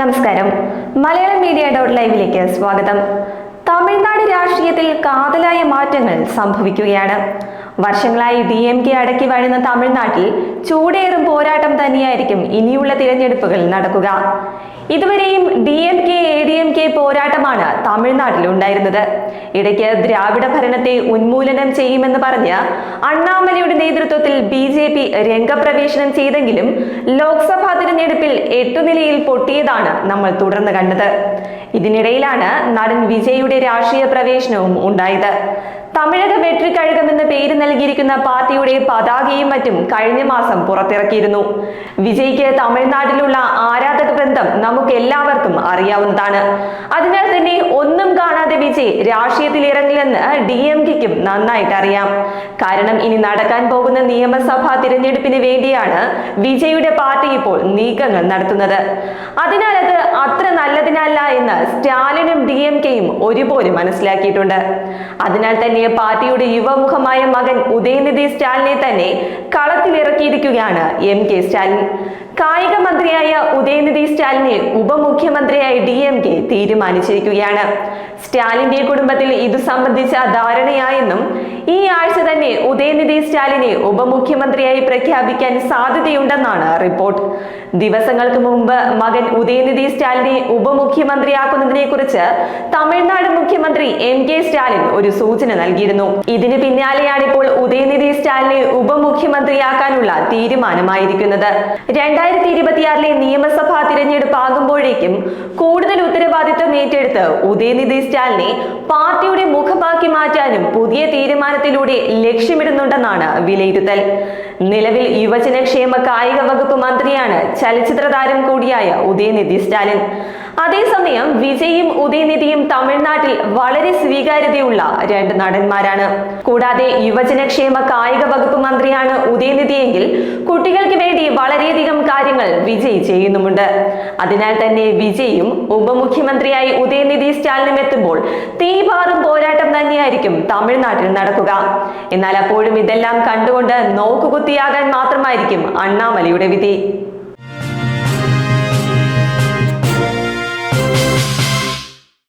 നമസ്കാരം. Malayalam media dot ലൈവിലേക്ക് സ്വാഗതം. രാഷ്ട്രീയത്തിൽ കാതലായ മാറ്റങ്ങൾ സംഭവിക്കുകയാണ്. വർഷങ്ങളായി ഡി എം കെ അടക്കി വാഴുന്ന തമിഴ്നാട്ടിൽ ചൂടേറും പോരാട്ടം തന്നെയായിരിക്കും ഇനിയുള്ള തിരഞ്ഞെടുപ്പുകൾ നടക്കുക. ഇതുവരെയും D M K A D M K പോരാട്ടമാണ് തമിഴ്നാട്ടിൽ ഉണ്ടായിരുന്നത്. ഇടയ്ക്ക് ദ്രാവിഡ ഭരണത്തെ ഉന്മൂലനം ചെയ്യുമെന്ന് പറഞ്ഞ് അണ്ണാമലയുടെ നേതൃത്വത്തിൽ ബി ജെ പി രംഗപ്രവേശനം ചെയ്തെങ്കിലും ലോക്സഭാ തിരഞ്ഞെടുപ്പിൽ എട്ടുനിലയിൽ പൊട്ടിയതാണ് നമ്മൾ തുടർന്ന് കണ്ടത്. ഇതിനിടയിലാണ് നടൻ വിജയുടെ രാഷ്ട്രീയ പ്രവേശനവും ഉണ്ടായത്. തമിഴക വെട്രിക്കഴകം എന്ന പേര് നൽകിയിരിക്കുന്ന പാർട്ടിയുടെ പതാകയും മറ്റും കഴിഞ്ഞ മാസം പുറത്തിറക്കിയിരുന്നു. വിജയ്ക്ക് തമിഴ്നാട്ടിലുള്ള ആരാധക ബന്ധം നമുക്ക് എല്ലാവർക്കും അറിയാവുന്നതാണ്. അതിനാൽ തന്നെ വിജയ് രാഷ്ട്രീയത്തിൽ ഇറങ്ങില്ലെന്ന് ഡി എം കെക്കും നന്നായിട്ട് അറിയാം കാരണം ഇനി നടക്കാൻ പോകുന്ന നിയമസഭാ തിരഞ്ഞെടുപ്പിന് വേണ്ടിയാണ് വിജയുടെ പാർട്ടി ഇപ്പോൾ നീക്കങ്ങൾ നടത്തുന്നത്. അതിനാൽ അത് അത്ര നല്ലതിനല്ല എന്ന് സ്റ്റാലിനും ഡി എം കെയും ഒരുപോലെ മനസ്സിലാക്കിയിട്ടുണ്ട്. അതിനാൽ തന്നെ പാർട്ടിയുടെ യുവമുഖമായ മകൻ ഉദയനിധി സ്റ്റാലിനെ തന്നെ കളത്തിലിറക്കിയിരിക്കുകയാണ് എം കെ സ്റ്റാലിൻ. കായിക മന്ത്രിയായ ഉദയനിധി സ്റ്റാലിനെ ഉപമുഖ്യമന്ത്രിയായി ഡി എം കെ തീരുമാനിച്ചിരിക്കുകയാണ്. സ്റ്റാലിന്റെ കുടുംബത്തിൽ ഇതു സംബന്ധിച്ച ധാരണയായെന്നും ഈ ആഴ്ച തന്നെ ഉദയനിധി സ്റ്റാലിനെ ഉപമുഖ്യമന്ത്രിയായി പ്രഖ്യാപിക്കാൻ സാധ്യതയുണ്ടെന്നാണ് റിപ്പോർട്ട്. ദിവസങ്ങൾക്ക് മുമ്പ് മകൻ ഉദയനിധി സ്റ്റാലിനെ ഉപമുഖ്യമന്ത്രിയാക്കുന്നതിനെ കുറിച്ച് തമിഴ്നാട് മുഖ്യമന്ത്രി എം കെ സ്റ്റാലിൻ ഒരു സൂചന നൽകിയിരുന്നു. ഇതിന് പിന്നാലെയാണ് ഇപ്പോൾ ഉദയനിധി സ്റ്റാലിനെ ഉപമുഖ്യമന്ത്രിയാക്കാനുള്ള തീരുമാനമായിരിക്കുന്നത്. രണ്ടായിരത്തി ഇരുപത്തിയാറിലെ നിയമസഭാ തിരഞ്ഞെടുപ്പ് ആകുമ്പോഴേക്കും കൂടുതൽ ഉത്തരവാദിത്വം ഏറ്റെടുത്ത് ഉദയനിധി സ്റ്റാലിനെ പാർട്ടിയുടെ മുഖമാക്കി മാറ്റാനും പുതിയ തീരുമാനത്തിലൂടെ ലക്ഷ്യമിടുന്നുണ്ടെന്നാണ് വിലയിരുത്തൽ. നിലവിൽ യുവജനക്ഷേമ കായിക വകുപ്പ് മന്ത്രിയാണ് ചലച്ചിത്ര താരം കൂടിയായ ഉദയനിധി സ്റ്റാലിൻ. അതേസമയം വിജയും ഉദയനിധിയും തമിഴ്നാട്ടിൽ വളരെ സ്വീകാര്യതയുള്ള രണ്ട് നടന്മാരാണ്. കൂടാതെ യുവജനക്ഷേമ കായിക വകുപ്പ് മന്ത്രിയാണ് ഉദയനിധിയെങ്കിൽ കുട്ടികൾക്ക് വേണ്ടി വളരെയധികം കാര്യങ്ങൾ വിജയ് ചെയ്യുന്നുമുണ്ട്. അതിനാൽ തന്നെ വിജയും ഉപമുഖ്യമന്ത്രിയായി ഉദയനിധി സ്റ്റാലിനും എത്തുമ്പോൾ തീപാറും പോരാട്ടം തന്നെയായിരിക്കും തമിഴ്നാട്ടിൽ നടക്കുക. എന്നാൽ അപ്പോഴും ഇതെല്ലാം കണ്ടുകൊണ്ട് നോക്കുകുത്തിയാകാൻ മാത്രമായിരിക്കും അണ്ണാമലയുടെ വിധി.